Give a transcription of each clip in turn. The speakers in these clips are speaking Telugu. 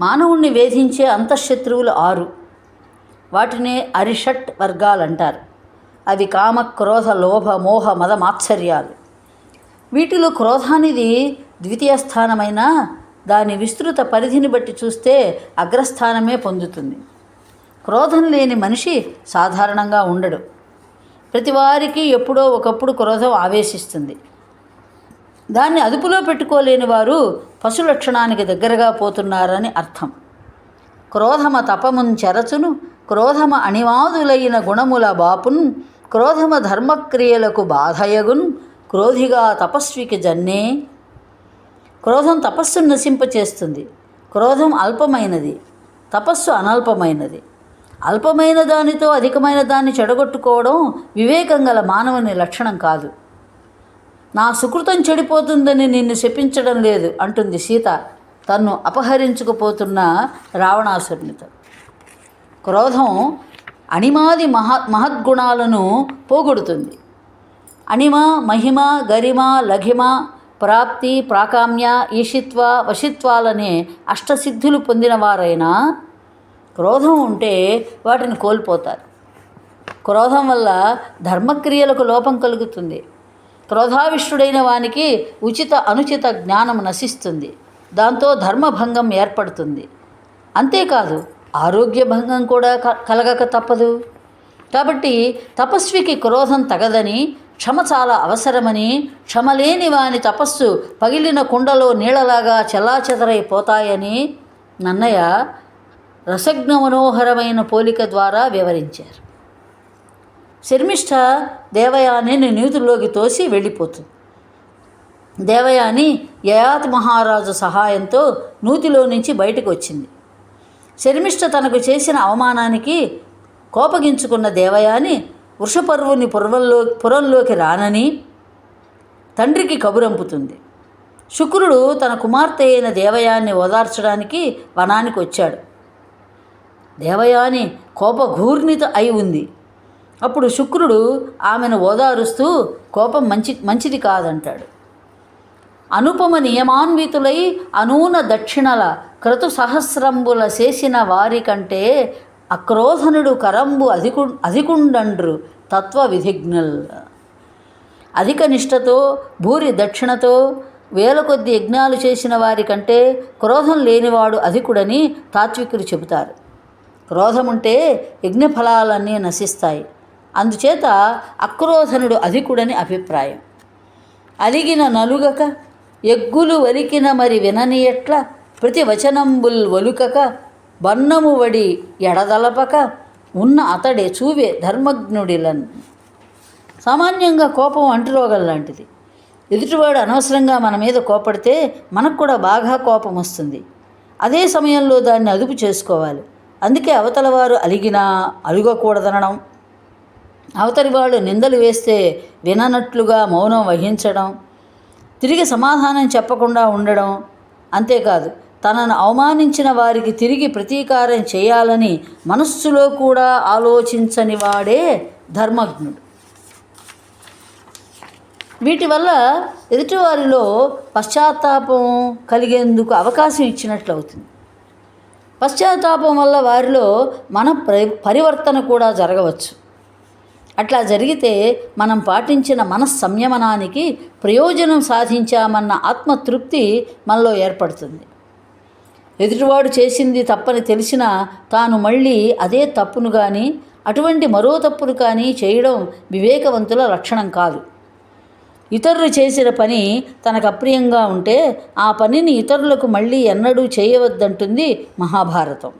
మానవుణ్ణి వేధించే అంతఃశత్రువులు ఆరు. వాటినే అరిషట్ వర్గాలంటారు. అవి కామ క్రోధ లోభ మోహ మద మాత్సర్యాలు. వీటిలో క్రోధానిది ద్వితీయ స్థానమైన దాని విస్తృత పరిధిని బట్టి చూస్తే అగ్రస్థానమే పొందుతుంది. క్రోధం లేని మనిషి సాధారణంగా ఉండడు. ప్రతివారికి ఎప్పుడో ఒకప్పుడు క్రోధం ఆవేశిస్తుంది. దాన్ని అదుపులో పెట్టుకోలేని వారు పశులక్షణానికి దగ్గరగా పోతున్నారని అర్థం. క్రోధమ తపమున్ చెరచును క్రోధమ అణివాదులైన గుణముల బాపున్ క్రోధమ ధర్మక్రియలకు బాధయగున్ క్రోధిగా తపస్వికి జన్నే. క్రోధం తపస్సును నశింపచేస్తుంది క్రోధం అల్పమైనది. తపస్సు అనల్పమైనది. అల్పమైన దానితో అధికమైన దాన్ని చెడగొట్టుకోవడం వివేకం గల మానవుని లక్షణం కాదు. నా సుకృతం చెడిపోతుందని నిన్ను శపించడం లేదు అంటుంది సీత. తన్ను అపహరించుకుపోతున్న రావణాసురునితో. క్రోధం అణిమాది మహా మహద్గుణాలను పోగొడుతుంది. అణిమ మహిమ గరిమ లఘిమ ప్రాప్తి ప్రాకామ్య ఈషిత్వ వశిత్వాలనే అష్టసిద్ధులు పొందినవారైనా క్రోధం ఉంటే వాటిని కోల్పోతారు. క్రోధం వల్ల ధర్మక్రియలకు లోపం కలుగుతుంది. క్రోధావిష్ఠుడైన వానికి ఉచిత అనుచిత జ్ఞానం నశిస్తుంది. దాంతో ధర్మభంగం ఏర్పడుతుంది. అంతేకాదు ఆరోగ్య భంగం కూడా కలగక తప్పదు. కాబట్టి తపస్వికి క్రోధం తగదని క్షమ చాలా అవసరమని క్షమలేని వాని తపస్సు పగిలిన కుండలో నీళ్ళలాగా చెల్లాచెదరైపోతాయని నన్నయ్య రసజ్ఞ మనోహరమైన పోలిక ద్వారా వివరించారు. శర్మిష్ఠ దేవయానిని నీతుల్లోకి తోసి వెళ్ళిపోతుంది. దేవయాని యయాత్ మహారాజు సహాయంతో నూతిలో నుంచి బయటకు వచ్చింది. శర్మిష్ఠ తనకు చేసిన అవమానానికి కోపగించుకున్న దేవయాని వృషపర్వుని పురవల్లో పురంలోకి రానని తండ్రికి కబురంపుతుంది. శుక్రుడు తన కుమార్తె అయిన దేవయాన్ని ఓదార్చడానికి వనానికి వచ్చాడు. దేవయాని కోపఘూర్ణిత అయి ఉంది. అప్పుడు శుక్రుడు ఆమెను ఓదారుస్తూ కోపం మంచి మంచిది కాదంటాడు. అనుపమ నియమాన్వితులై అనూన దక్షిణల క్రతు సహస్రంబుల చేసిన వారి కంటే అక్రోధనుడు కరంబు అధికు అధికుండండ్రు తత్వ విధిజ్ఞల్ అధిక నిష్టతో భూరి దక్షిణతో వేల కొద్ది యజ్ఞాలు చేసిన వారి కంటే క్రోధం లేనివాడు అధికుడని తాత్వికులు చెబుతారు. క్రోధముంటే యజ్ఞఫలాలన్నీ నశిస్తాయి. అందుచేత అక్రోధనుడు అధికుడని అభిప్రాయం. అలిగిన నలుగక ఎగ్గులు వలికిన మరి వినని ఎట్ల? ప్రతి వచనంబుల్ వలుకక బన్నము వడి ఎడదలపక ఉన్న అతడే చూవే ధర్మజ్ఞుడిలన్. సామాన్యంగా కోపం అంటురోగం లాంటిది. ఎదుటివాడు అనవసరంగా మన మీద కోపడితే మనకు కూడా బాగా కోపం వస్తుంది. అదే సమయంలో దాన్ని అదుపు చేసుకోవాలి. అందుకే అవతల వారు అలిగినా అలుగకూడదనడం. అవతలి వాళ్ళు నిందలు వేస్తే విననట్లుగా మౌనం వహించడం తిరిగి సమాధానం చెప్పకుండా ఉండడం అంతేకాదు తనను అవమానించిన వారికి తిరిగి ప్రతీకారం చేయాలని మనస్సులో కూడా ఆలోచించని వాడే ధర్మజ్ఞుడు. వీటి వల్ల ఎదుటివారిలో పశ్చాత్తాపం కలిగేందుకు అవకాశం ఇచ్చినట్లు అవుతుంది. పశ్చాత్తాపం వల్ల వారిలో మన ప్ర- పరివర్తన కూడా జరగవచ్చు. అట్లా జరిగితే మనం పాటించిన మనస్సంయమనానికి ప్రయోజనం సాధించామన్న ఆత్మతృప్తి మనలో ఏర్పడుతుంది. ఎదుటివాడు చేసింది తప్పని తెలిసినా తాను మళ్ళీ అదే తప్పును కానీ అటువంటి మరో తప్పును కానీ చేయడం వివేకవంతుల లక్షణం కాదు. ఇతరులు చేసిన పని తనకు అప్రియంగా ఉంటే ఆ పనిని ఇతరులకు మళ్ళీ ఎన్నడూ చేయవద్దంటుంది మహాభారతం.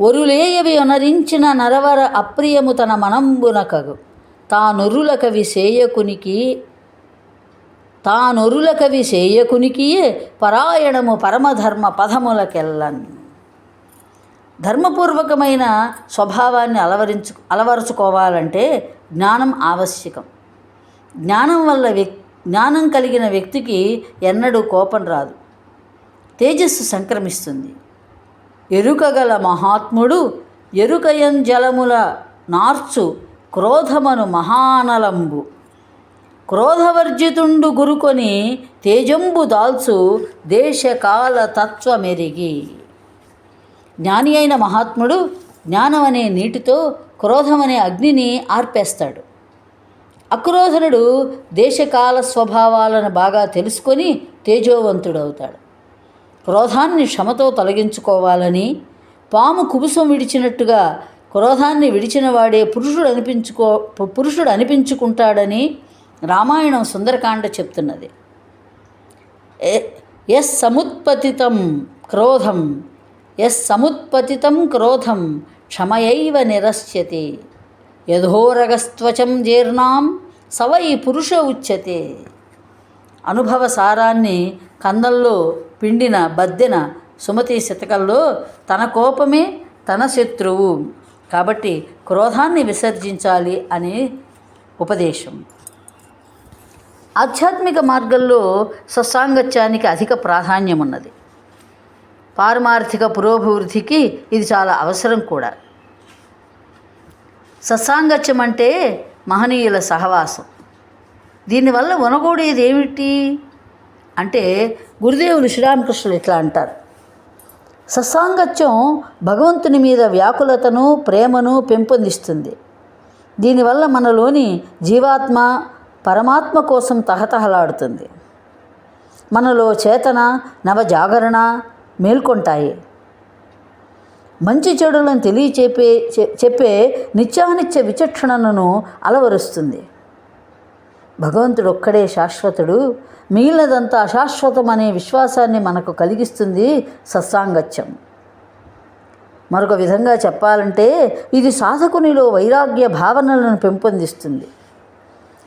ఒరులేయవి అనరించిన నరవర అప్రియము తన మనంబునకగు. తానొరుల కవి సేయకునికి తానొరుల కవి సేయకునికియే పరాయణము పరమధర్మ పదములకెల్లన్. ధర్మపూర్వకమైన స్వభావాన్ని అలవరించు అలవరుచుకోవాలంటే జ్ఞానం ఆవశ్యకం. జ్ఞానం వల్ల వ్యక్ జ్ఞానం కలిగిన వ్యక్తికి ఎన్నడూ కోపం రాదు. తేజస్సు సంక్రమిస్తుంది. ఎరుకగల మహాత్ముడు ఎరుకయం జలముల నార్చు క్రోధమను మహానలంబు. క్రోధవర్జితుండు గురుకొని తేజంబు దాల్చు దేశకాల తత్వమెరిగి. జ్ఞాని అయిన మహాత్ముడు జ్ఞానమనే నీటితో క్రోధమనే అగ్నిని ఆర్పేస్తాడు. అక్రోధనుడు దేశకాల స్వభావాలను బాగా తెలుసుకొని తేజోవంతుడవుతాడు. క్రోధాన్ని క్షమతో తొలగించుకోవాలని పాము కుబుసం విడిచినట్టుగా క్రోధాన్ని విడిచినవాడే పురుషుడు అనిపించుకో పురుషుడు అనిపించుకుంటాడని రామాయణం సుందరకాండ చెప్తున్నది. ఎ- ఎస్ సముత్పతితం క్రోధం ఎస్ సముత్పతితం క్రోధం క్షమయైవ నిరస్యతి. యథోరగస్త్వచం జీర్ణాం సవై పురుష ఉచ్యతే. అనుభవ సారాన్ని కందంలో పిండిన బద్దెన సుమతి శతకంలో తన కోపమే తన శత్రువు. కాబట్టి క్రోధాన్ని విసర్జించాలి అనే ఉపదేశం. ఆధ్యాత్మిక మార్గంలో సత్సాంగత్యానికి అధిక ప్రాధాన్యం ఉన్నది పారమార్థిక పురోభివృద్ధికి ఇది చాలా అవసరం కూడా. సత్సాంగత్యం అంటే మహనీయుల సహవాసం. దీనివల్ల ఉనగూడేది ఏమిటి అంటే గురుదేవులు శ్రీరామకృష్ణులు ఇట్లా అంటారు. సత్సాంగత్యం భగవంతుని మీద వ్యాకులతను ప్రేమను పెంపొందిస్తుంది. దీనివల్ల మనలోని జీవాత్మ పరమాత్మ కోసం తహతహలాడుతుంది. మనలో చేతన నవజాగరణ మేల్కొంటాయి. మంచి చెడులను తెలియచెప్పే చెప్పే నిత్యానిత్య విచక్షణను అలవరుస్తుంది. భగవంతుడు ఒక్కడే శాశ్వతుడు. మిగిలినదంతా అశాశ్వతం అనే విశ్వాసాన్ని మనకు కలిగిస్తుంది సత్సాంగత్యం. మరొక విధంగా చెప్పాలంటే ఇది సాధకునిలో వైరాగ్య భావనలను పెంపొందిస్తుంది.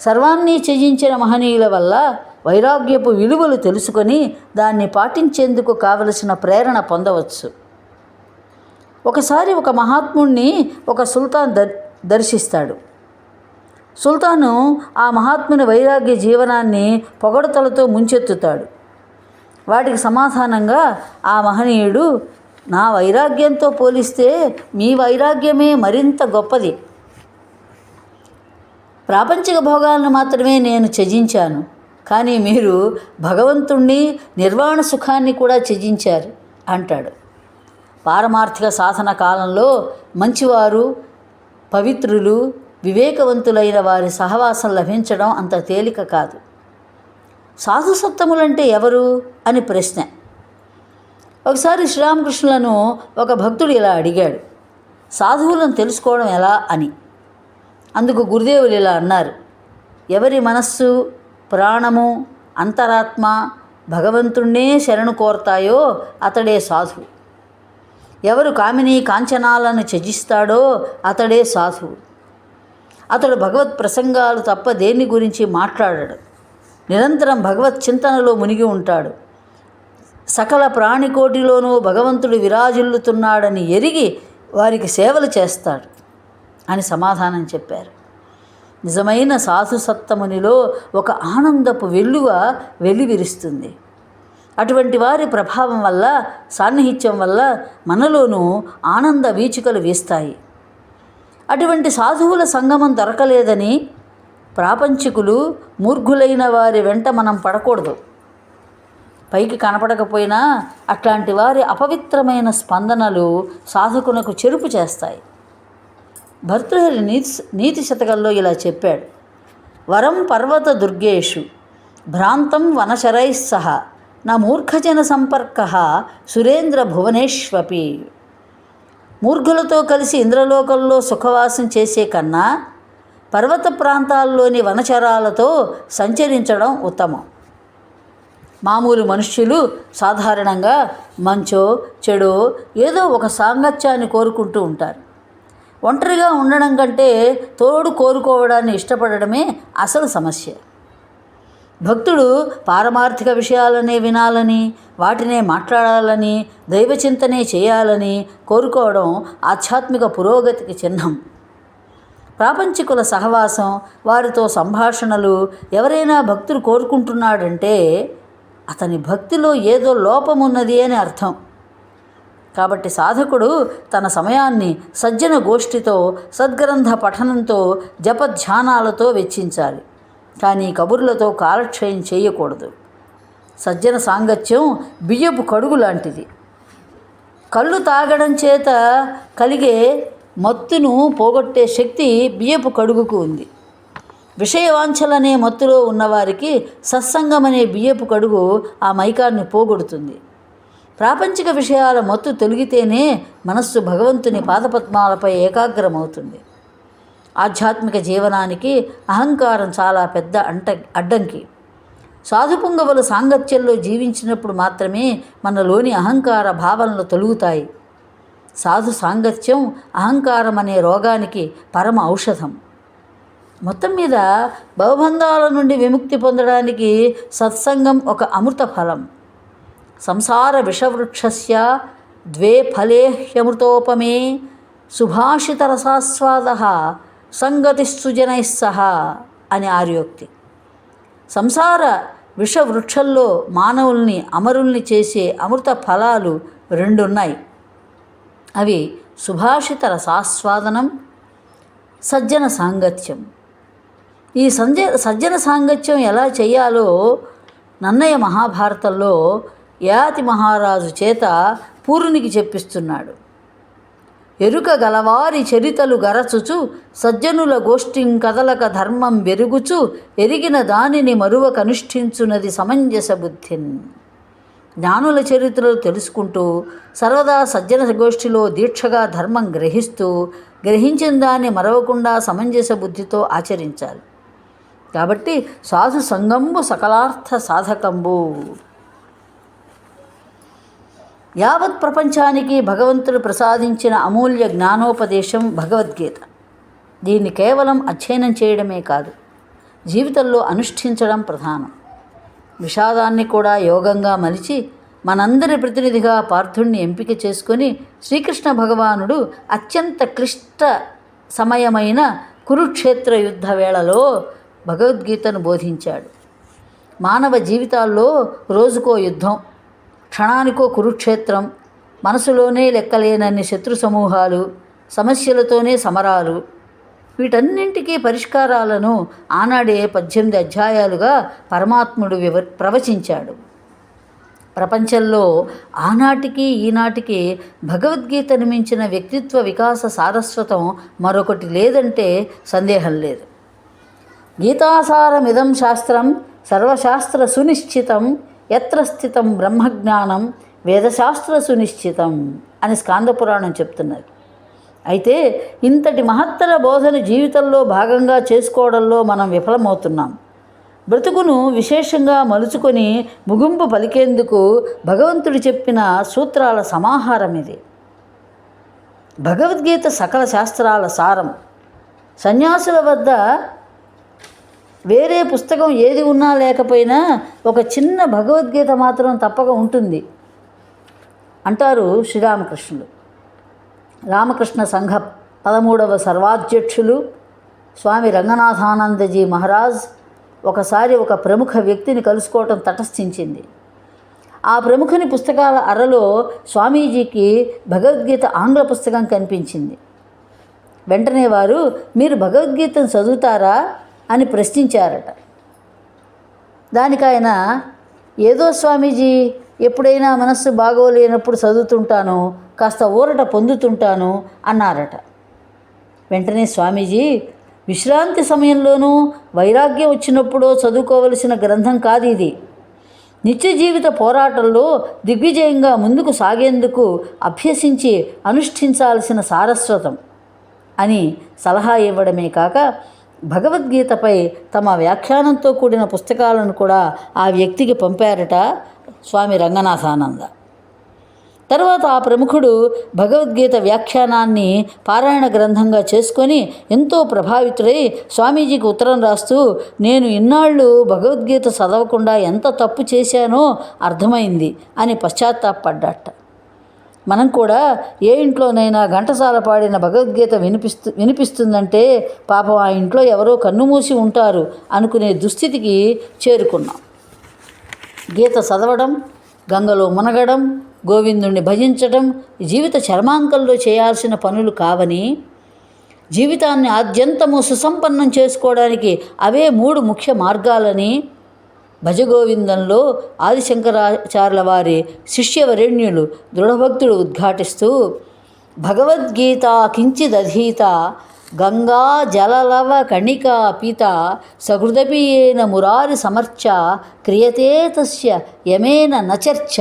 సర్వాన్ని త్యజించిన మహనీయుల వల్ల వైరాగ్యపు విలువలు తెలుసుకొని దాన్ని పాటించేందుకు కావలసిన ప్రేరణ పొందవచ్చు. ఒకసారి ఒక మహాత్ముణ్ణి ఒక సుల్తాన్ దర్ దర్శిస్తాడు. సుల్తాను ఆ మహాత్ముని వైరాగ్య జీవనాన్ని పొగడతలతో ముంచెత్తుతాడు. వాటికి సమాధానంగా ఆ మహనీయుడు నా వైరాగ్యంతో పోలిస్తే మీ వైరాగ్యమే మరింత గొప్పది. ప్రాపంచిక భోగాలను మాత్రమే నేను త్యజించాను. కానీ మీరు భగవంతుణ్ణి నిర్వాణ సుఖాన్ని కూడా త్యజించారు అంటాడు. పారమార్థిక సాధన కాలంలో మంచివారు పవిత్రులు వివేకవంతులైన వారి సహవాసం లభించడం అంత తేలిక కాదు. సాధుసప్తములంటే ఎవరు? అని ప్రశ్న. ఒకసారి శ్రీరామకృష్ణులను ఒక భక్తుడు ఇలా అడిగాడు సాధువులను తెలుసుకోవడం ఎలా అని? అందుకు గురుదేవులు ఇలా అన్నారు ఎవరి మనస్సు ప్రాణము అంతరాత్మ భగవంతుణ్ణే శరణు కోరతాయో అతడే సాధువు. ఎవరు కామిని కాంచనాలను త్యజిస్తాడో అతడే సాధువు. అతడు భగవత్ ప్రసంగాలు తప్ప దేని గురించి మాట్లాడడు. నిరంతరం భగవత్ చింతనలో మునిగి ఉంటాడు. సకల ప్రాణికోటిలోనూ భగవంతుడు విరాజిల్లుతున్నాడని ఎరిగి వారికి సేవలు చేస్తాడు అని సమాధానం చెప్పారు. నిజమైన సాధుసత్తమునిలో ఒక ఆనందపు వెల్లువ వెలివిరుస్తుంది అటువంటి వారి ప్రభావం వల్ల సాన్నిహిత్యం వల్ల మనలోనూ ఆనంద వీచికలు వీస్తాయి. అటువంటి సాధువుల సంగమం దొరకలేదని ప్రాపంచికులు మూర్ఘులైన వారి వెంట మనం పడకూడదు. పైకి కనపడకపోయినా అట్లాంటి వారి అపవిత్రమైన స్పందనలు సాధకునకు చెరుపు చేస్తాయి. భర్తృహరి నీతి నీతి శతకంలో ఇలా చెప్పాడు. వరం పర్వత దుర్గేషు భ్రాంతం వనశరైస్సహ నా మూర్ఖజన సంపర్క సురేంద్ర భువనేష్వపి మూర్ఘులతో కలిసి ఇంద్రలోకంలో సుఖవాసం చేసే కన్నా పర్వత ప్రాంతాల్లోని వనచరాలతో సంచరించడం ఉత్తమం. మామూలు మనుష్యులు సాధారణంగా మంచో చెడో ఏదో ఒక సాంగత్యాన్ని కోరుకుంటూ ఉంటారు. ఒంటరిగా ఉండడం కంటే తోడు కోరుకోవడాన్ని ఇష్టపడడమే అసలు సమస్య. భక్తుడు పారమార్థిక విషయాలనే వినాలని వాటినే మాట్లాడాలని దైవచింతనే చేయాలని కోరుకోవడం ఆధ్యాత్మిక పురోగతికి చిహ్నం. ప్రాపంచికుల సహవాసం వారితో సంభాషణలు ఎవరైనా భక్తుడు కోరుకుంటున్నాడంటే అతని భక్తిలో ఏదో లోపమున్నది అని అర్థం. కాబట్టి సాధకుడు తన సమయాన్ని సజ్జన గోష్ఠితో సద్గ్రంథ పఠనంతో జపధ్యానాలతో వెచ్చించాలి. కానీ కబుర్లతో కాలక్షయం చేయకూడదు. సజ్జన సాంగత్యం బియ్యపు కడుగు లాంటిది. కళ్ళు తాగడం చేత కలిగే మత్తును పోగొట్టే శక్తి బియ్యపు కడుగుకు ఉంది. విషయవాంఛలనే మత్తులో ఉన్నవారికి సత్సంగం అనే బియ్యపు కడుగు ఆ మైకాన్ని పోగొడుతుంది. ప్రాపంచిక విషయాల మత్తు తొలగితేనే మనస్సు భగవంతుని పాదపద్మాలపై ఏకాగ్రమవుతుంది. ఆధ్యాత్మిక జీవనానికి అహంకారం చాలా పెద్ద అంట అడ్డంకి. సాధుపుంగవుల సాంగత్యంలో జీవించినప్పుడు మాత్రమే మనలోని అహంకార భావనలు తొలుగుతాయి. సాధు సాంగత్యం అహంకారం అనే రోగానికి పరమ ఔషధం. మొత్తం మీద భవబంధాల నుండి విముక్తి పొందడానికి సత్సంగం ఒక అమృత ఫలం. సంసార విషవృక్షస్య ద్వే ఫలేహ్యమృతోపమే సుభాషితరసాస్వాద సంగతి సుజనై సహా అని ఆర్యోక్తి. సంసార విషవృక్షల్లో మానవుల్ని అమరుల్ని చేసే అమృత ఫలాలు రెండున్నాయి. అవి సుభాషిత రసాస్వాదనం సజ్జన సాంగత్యం. ఈ సంజ సజ్జన సాంగత్యం ఎలా చేయాలో నన్నయ్య మహాభారతంలో యాతి మహారాజు చేత పూర్ణికి చెప్పిస్తున్నాడు. ఎరుక గలవారి చరితలు గరచుచు సజ్జనుల గోష్ఠిం కదలక ధర్మం వెరుగుచు ఎరిగిన దానిని మరువ కనుష్ఠించునది సమంజస బుద్ధిన్. జ్ఞానుల చరిత్రలు తెలుసుకుంటూ సర్వదా సజ్జన గోష్ఠిలో దీక్షగా ధర్మం గ్రహిస్తూ గ్రహించిన దాన్ని మరవకుండా సమంజస బుద్ధితో ఆచరించాలి. కాబట్టి సాధు సంగంబు సకలార్థ సాధకంబు. యావత్ ప్రపంచానికి భగవంతుడు ప్రసాదించిన అమూల్య జ్ఞానోపదేశం భగవద్గీత. దీన్ని కేవలం అధ్యయనం చేయడమే కాదు జీవితంలో అనుష్ఠించడం ప్రధానం. విషాదాన్ని కూడా యోగంగా మలిచి మనందరి ప్రతినిధిగా పార్థుణ్ణి ఎంపిక చేసుకొని శ్రీకృష్ణ భగవానుడు అత్యంత క్లిష్ట సమయమైన కురుక్షేత్ర యుద్ధ వేళలో భగవద్గీతను బోధించాడు. మానవ జీవితాల్లో రోజుకో యుద్ధం క్షణానికో కురుక్షేత్రం మనసులోనే లెక్కలేనన్ని శత్రు సమూహాలు సమస్యలతోనే సమరాలు. వీటన్నింటికీ పరిష్కారాలను ఆనాడే పద్దెనిమిది అధ్యాయాలుగా పరమాత్ముడు వివ ప్రవచించాడు. ప్రపంచంలో ఆనాటికి ఈనాటికి భగవద్గీతను మించిన వ్యక్తిత్వ వికాస సారస్వతం మరొకటి లేదంటే సందేహం లేదు. గీతాసారమిదం శాస్త్రం సర్వశాస్త్ర సునిశ్చితం ఎత్ర స్థితం బ్రహ్మజ్ఞానం వేదశాస్త్ర సునిశ్చితం అని స్కాందపురాణం చెప్తున్నది. అయితే ఇంతటి మహత్తర బోధన జీవితంలో భాగంగా చేసుకోవడంలో మనం విఫలమవుతున్నాం. బ్రతుకును విశేషంగా మలుచుకొని ముగింపు పలికేందుకు భగవంతుడు చెప్పిన సూత్రాల సమాహారం ఇది. భగవద్గీత సకల శాస్త్రాల సారం. సన్యాసుల వద్ద వేరే పుస్తకం ఏది ఉన్నా లేకపోయినా ఒక చిన్న భగవద్గీత మాత్రం తప్పక ఉంటుంది. అంటారు శ్రీరామకృష్ణుడు. రామకృష్ణ సంఘ పదమూడవ సర్వాధ్యక్షులు స్వామి రంగనాథానందజీ మహారాజ్ ఒకసారి ఒక ప్రముఖ వ్యక్తిని కలుసుకోవటం తటస్థించింది. ఆ ప్రముఖుని పుస్తకాల అరలో స్వామీజీకి భగవద్గీత ఆంగ్ల పుస్తకం కనిపించింది. వెంటనే వారు మీరు భగవద్గీతను చదువుతారా? అని ప్రశ్నించారట. దానికి ఆయన ఏదో స్వామీజీ ఎప్పుడైనా మనస్సు బాగోలేనప్పుడు చదువుతుంటాను కాస్త ఊరట పొందుతుంటాను అన్నారట. వెంటనే స్వామీజీ విశ్రాంతి సమయంలోనూ వైరాగ్యం వచ్చినప్పుడో చదువుకోవలసిన గ్రంథం కాదు ఇది నిత్య జీవిత పోరాటంలో దిగ్విజయంగా ముందుకు సాగేందుకు అభ్యసించి అనుష్ఠించాల్సిన సారస్వతం అని సలహా ఇవ్వడమే కాక భగవద్గీతపై తమ వ్యాఖ్యానంతో కూడిన పుస్తకాలను కూడా ఆ వ్యక్తికి పంపారట స్వామి రంగనాథానంద. తర్వాత ఆ ప్రముఖుడు భగవద్గీత వ్యాఖ్యానాన్ని పారాయణ గ్రంథంగా చేసుకొని ఎంతో ప్రభావితుడై స్వామీజీకి ఉత్తరం రాస్తూ నేను ఇన్నాళ్ళు భగవద్గీత చదవకుండా ఎంత తప్పు చేశానో అర్థమైంది అని పశ్చాత్తాపడ్డాట. మనం కూడా ఏ ఇంట్లోనైనా ఘంటసాల పాడిన భగవద్గీత వినిపిస్తు వినిపిస్తుందంటే పాపం ఆ ఇంట్లో ఎవరో కన్నుమూసి ఉంటారు అనుకునే దుస్థితికి చేరుకున్నాం. గీత చదవడం గంగలో మునగడం గోవిందుణ్ణి భజించడం జీవిత చర్మాంకంలో చేయాల్సిన పనులు కావని జీవితాన్ని ఆద్యంతము సుసంపన్నం చేసుకోవడానికి అవే మూడు ముఖ్య మార్గాలని భజగోవిందంలో ఆదిశంకరాచార్యుల వారి శిష్యవరేణ్యులు దృఢభక్తుడు ఉద్ఘాటిస్తూ భగవద్గీత కించిదధీత గంగా జలలవ కణికా పీత సహృదపీయేన మురారి సమర్చ క్రియతే తస్య యమేన నచర్చ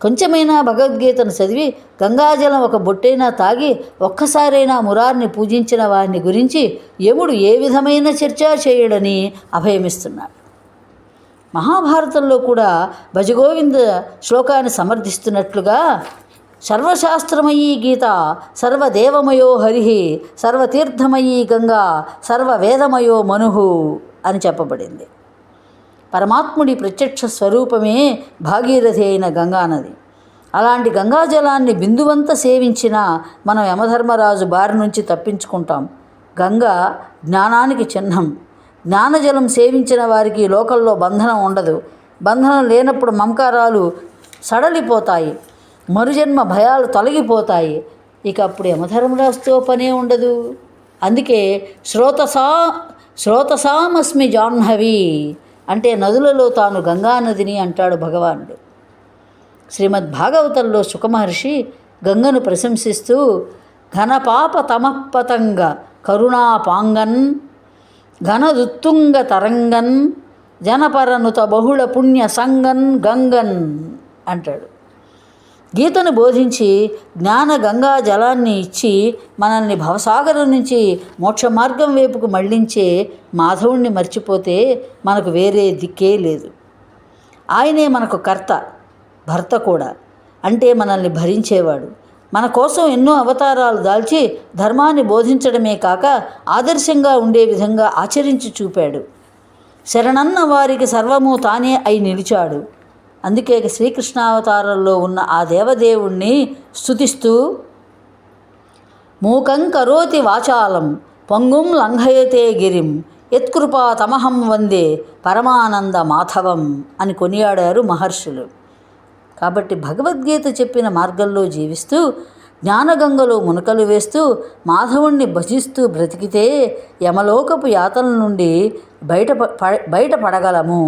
కొంచెమైనా భగవద్గీతను చదివి గంగాజలం ఒక బొట్టైనా తాగి ఒక్కసారైనా మురారిని పూజించిన వారిని గురించి యముడు ఏ విధమైన చర్చ చేయడని అభయమిస్తున్నాడు. మహాభారతంలో కూడా భజగోవింద శ్లోకాన్ని సమర్థిస్తున్నట్లుగా సర్వశాస్త్రమయీ గీత సర్వదేవమయో హరి సర్వతీర్థమయీ గంగా సర్వవేదమయో మనుహు అని చెప్పబడింది. పరమాత్ముడి ప్రత్యక్ష స్వరూపమే భాగీరథి అయిన గంగానది అలాంటి గంగాజలాన్ని బిందువంత సేవించిన మనం యమధర్మరాజు బారి నుంచి తప్పించుకుంటాం. గంగ జ్ఞానానికి చిహ్నం. జ్ఞానజలం సేవించిన వారికి లోకల్లో లోకంలో బంధనం ఉండదు. బంధనం లేనప్పుడు మమకారాలు సడలిపోతాయి. మరుజన్మ భయాలు తొలగిపోతాయి. ఇక అప్పుడు యమధర్మరాజుతో పనే ఉండదు. అందుకే శ్రోతసా శ్రోతసామస్మి జాహ్నవి అంటే నదులలో తాను గంగానదిని అంటాడు భగవానుడు. శ్రీమద్ భాగవతంలో సుఖమహర్షి గంగను ప్రశంసిస్తూ ఘనపాప తమపతంగ కరుణాపాంగన్ ఘనదుత్తుంగ తరంగన్ జనపరనుత బహుళ పుణ్య సంగన్ గంగన్ అంటాడు. గీతను బోధించి జ్ఞాన గంగా జలాన్ని ఇచ్చి మనల్ని భవసాగరం నుంచి మోక్ష మార్గం వైపుకు మళ్ళించే మాధవుణ్ణి మర్చిపోతే మనకు వేరే దిక్కే లేదు. ఆయనే మనకు కర్త భర్త కూడా. అంటే మనల్ని భరించేవాడు. మన కోసం ఎన్నో అవతారాలు దాల్చి ధర్మాన్ని బోధించడమే కాక ఆదర్శంగా ఉండే విధంగా ఆచరించి చూపాడు. శరణన్న వారికి సర్వము తానే అయి నిలిచాడు. అందుకే శ్రీకృష్ణావతారంలో ఉన్న ఆ దేవదేవుణ్ణి స్తుతిస్తూ మూకం కరోతి వాచాలం పొంగుం లంఘయతే గిరిం యత్కృపా తమహం వందే పరమానంద మాధవం అని కొనియాడారు మహర్షులు. కాబట్టి భగవద్గీత చెప్పిన మార్గంలో జీవిస్తూ జ్ఞానగంగలో మునకలు వేస్తూ మాధవుణ్ణి భజిస్తూ బ్రతికితే యమలోకపు యాతల నుండి బయట బయటపడగలము